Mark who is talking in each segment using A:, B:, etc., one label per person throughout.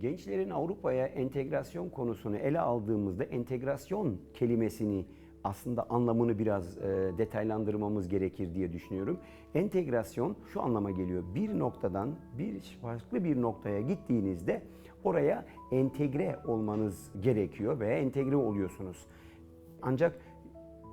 A: Gençlerin Avrupa'ya entegrasyon konusunu ele aldığımızda entegrasyon kelimesini aslında anlamını biraz e, detaylandırmamız gerekir diye düşünüyorum. Entegrasyon şu anlama geliyor. Bir noktadan bir farklı bir noktaya gittiğinizde oraya entegre olmanız gerekiyor veya entegre oluyorsunuz. Ancak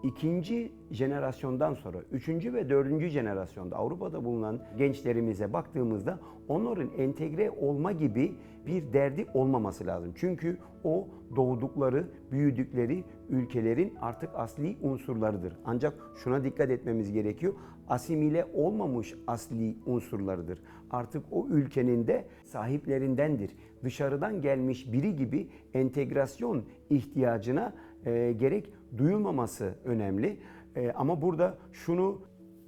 A: ikinci jenerasyondan sonra, üçüncü ve dördüncü jenerasyonda Avrupa'da bulunan gençlerimize baktığımızda onların entegre olma gibi bir derdi olmaması lazım. Çünkü o doğdukları, büyüdükleri ülkelerin artık asli unsurlarıdır. Ancak şuna dikkat etmemiz gerekiyor. Asimile olmamış asli unsurlarıdır. Artık o ülkenin de sahiplerindendir. Dışarıdan gelmiş biri gibi entegrasyon ihtiyacına e, gerek duyulmaması önemli. E, ama burada şunu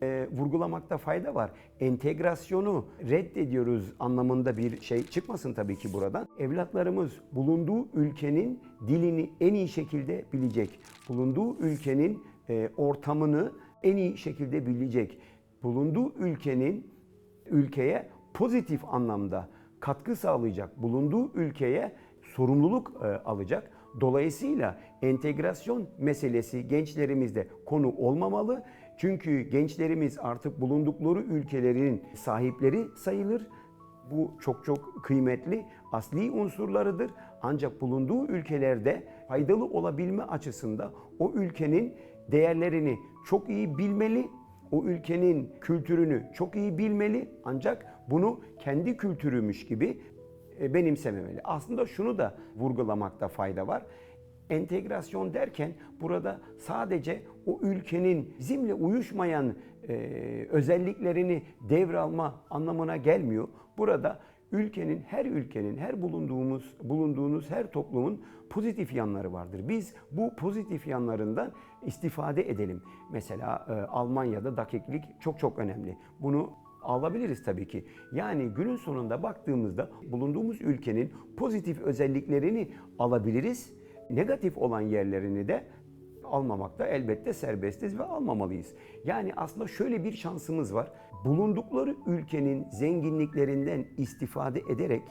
A: e, vurgulamakta fayda var. Entegrasyonu reddediyoruz anlamında bir şey çıkmasın tabii ki buradan. Evlatlarımız bulunduğu ülkenin dilini en iyi şekilde bilecek. Bulunduğu ülkenin e, ortamını en iyi şekilde bilecek. Bulunduğu ülkenin ülkeye pozitif anlamda katkı sağlayacak. Bulunduğu ülkeye sorumluluk e, alacak. Dolayısıyla entegrasyon meselesi gençlerimizde konu olmamalı. Çünkü gençlerimiz artık bulundukları ülkelerin sahipleri sayılır. Bu çok çok kıymetli asli unsurlarıdır. Ancak bulunduğu ülkelerde faydalı olabilme açısından o ülkenin değerlerini çok iyi bilmeli, o ülkenin kültürünü çok iyi bilmeli ancak bunu kendi kültürümüş gibi benimsememeli. Aslında şunu da vurgulamakta fayda var. Entegrasyon derken burada sadece o ülkenin bizimle uyuşmayan e, özelliklerini devralma anlamına gelmiyor. Burada ülkenin, her ülkenin, her bulunduğumuz, bulunduğunuz her toplumun pozitif yanları vardır. Biz bu pozitif yanlarından istifade edelim. Mesela e, Almanya'da dakiklik çok çok önemli. Bunu alabiliriz tabii ki. Yani günün sonunda baktığımızda bulunduğumuz ülkenin pozitif özelliklerini alabiliriz. Negatif olan yerlerini de almamakta elbette serbestiz ve almamalıyız. Yani aslında şöyle bir şansımız var. Bulundukları ülkenin zenginliklerinden istifade ederek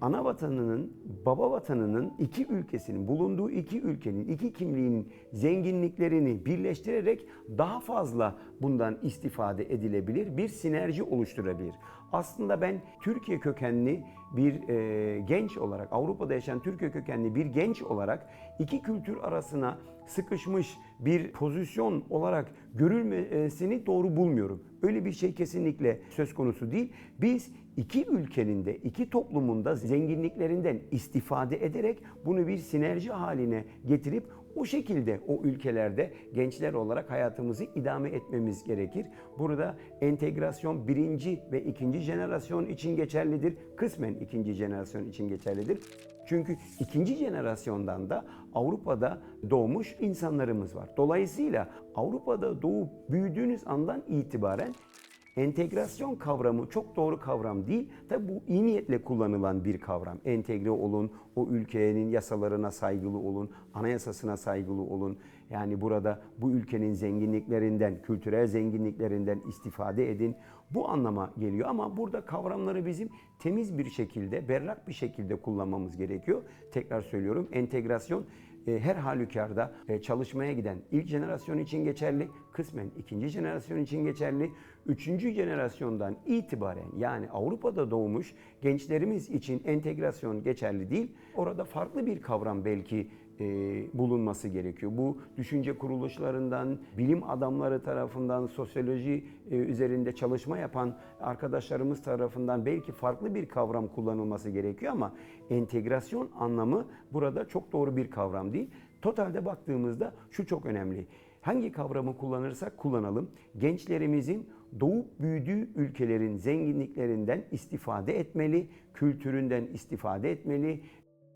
A: ana vatanının, baba vatanının iki ülkesinin, bulunduğu iki ülkenin, iki kimliğinin zenginliklerini birleştirerek daha fazla bundan istifade edilebilir, bir sinerji oluşturabilir. Aslında ben Türkiye kökenli bir e, genç olarak, Avrupa'da yaşayan Türkiye kökenli bir genç olarak iki kültür arasına sıkışmış bir pozisyon olarak görülmesini doğru bulmuyorum. Öyle bir şey kesinlikle söz konusu değil. Biz iki ülkenin de, iki toplumun da zenginliklerinden istifade ederek bunu bir sinerji haline getirip o şekilde o ülkelerde gençler olarak hayatımızı idame etmemiz gerekir. Burada entegrasyon birinci ve ikinci jenerasyon için geçerlidir. Kısmen ikinci jenerasyon için geçerlidir. Çünkü ikinci jenerasyondan da Avrupa'da doğmuş insanlarımız var. Dolayısıyla Avrupa'da doğup büyüdüğünüz andan itibaren Entegrasyon kavramı çok doğru kavram değil. Tabi bu iyi niyetle kullanılan bir kavram. Entegre olun, o ülkenin yasalarına saygılı olun, anayasasına saygılı olun. Yani burada bu ülkenin zenginliklerinden, kültürel zenginliklerinden istifade edin. Bu anlama geliyor ama burada kavramları bizim temiz bir şekilde, berrak bir şekilde kullanmamız gerekiyor. Tekrar söylüyorum, entegrasyon her halükarda e, çalışmaya giden ilk jenerasyon için geçerli, kısmen ikinci jenerasyon için geçerli, üçüncü jenerasyondan itibaren yani Avrupa'da doğmuş gençlerimiz için entegrasyon geçerli değil. Orada farklı bir kavram belki e, bulunması gerekiyor. Bu düşünce kuruluşlarından, bilim adamları tarafından, sosyoloji e, üzerinde çalışma yapan arkadaşlarımız tarafından belki farklı bir kavram kullanılması gerekiyor ama entegrasyon anlamı burada çok doğru bir kavram değil. Totalde baktığımızda şu çok önemli. Hangi kavramı kullanırsak kullanalım, gençlerimizin doğup büyüdüğü ülkelerin zenginliklerinden istifade etmeli, kültüründen istifade etmeli,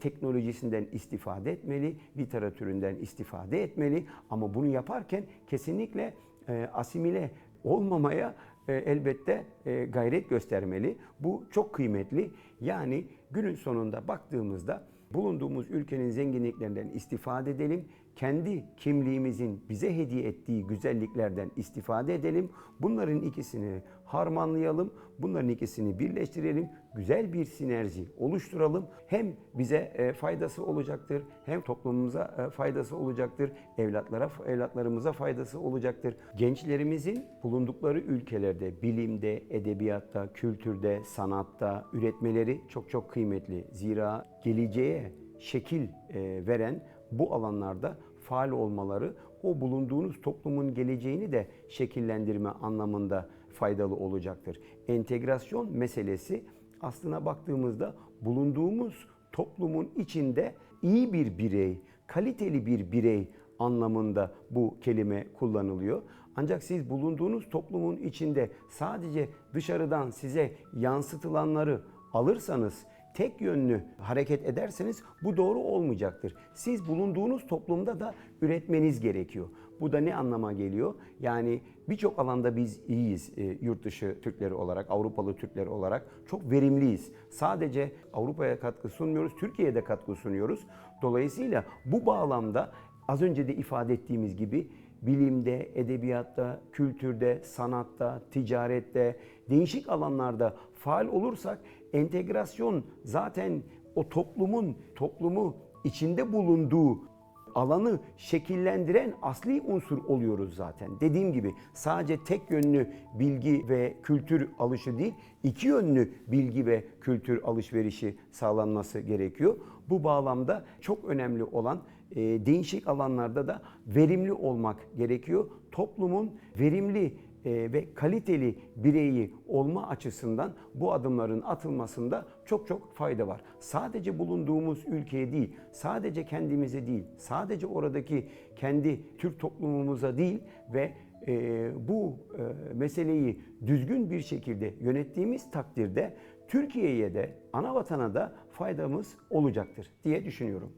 A: teknolojisinden istifade etmeli, literatüründen istifade etmeli ama bunu yaparken kesinlikle e, asimile olmamaya e, elbette e, gayret göstermeli. Bu çok kıymetli. Yani günün sonunda baktığımızda bulunduğumuz ülkenin zenginliklerinden istifade edelim. Kendi kimliğimizin bize hediye ettiği güzelliklerden istifade edelim. Bunların ikisini harmanlayalım. Bunların ikisini birleştirelim. Güzel bir sinerji oluşturalım. Hem bize e, faydası olacaktır, hem toplumumuza e, faydası olacaktır, evlatlara evlatlarımıza faydası olacaktır. Gençlerimizin bulundukları ülkelerde bilimde, edebiyatta, kültürde, sanatta üretmeleri çok çok kıymetli. Zira geleceğe şekil e, veren bu alanlarda faal olmaları o bulunduğunuz toplumun geleceğini de şekillendirme anlamında faydalı olacaktır. Entegrasyon meselesi aslına baktığımızda bulunduğumuz toplumun içinde iyi bir birey, kaliteli bir birey anlamında bu kelime kullanılıyor. Ancak siz bulunduğunuz toplumun içinde sadece dışarıdan size yansıtılanları alırsanız tek yönlü hareket ederseniz bu doğru olmayacaktır. Siz bulunduğunuz toplumda da üretmeniz gerekiyor. Bu da ne anlama geliyor? Yani birçok alanda biz iyiyiz e, yurt dışı Türkleri olarak, Avrupalı Türkleri olarak çok verimliyiz. Sadece Avrupa'ya katkı sunmuyoruz, Türkiye'ye de katkı sunuyoruz. Dolayısıyla bu bağlamda az önce de ifade ettiğimiz gibi bilimde, edebiyatta, kültürde, sanatta, ticarette, değişik alanlarda faal olursak entegrasyon zaten o toplumun toplumu içinde bulunduğu alanı şekillendiren asli unsur oluyoruz zaten. Dediğim gibi sadece tek yönlü bilgi ve kültür alışı değil, iki yönlü bilgi ve kültür alışverişi sağlanması gerekiyor. Bu bağlamda çok önemli olan e, değişik alanlarda da verimli olmak gerekiyor. Toplumun verimli ve kaliteli bireyi olma açısından bu adımların atılmasında çok çok fayda var. Sadece bulunduğumuz ülkeye değil, sadece kendimize değil, sadece oradaki kendi Türk toplumumuza değil ve e, bu e, meseleyi düzgün bir şekilde yönettiğimiz takdirde Türkiye'ye de ana vatana da faydamız olacaktır diye düşünüyorum.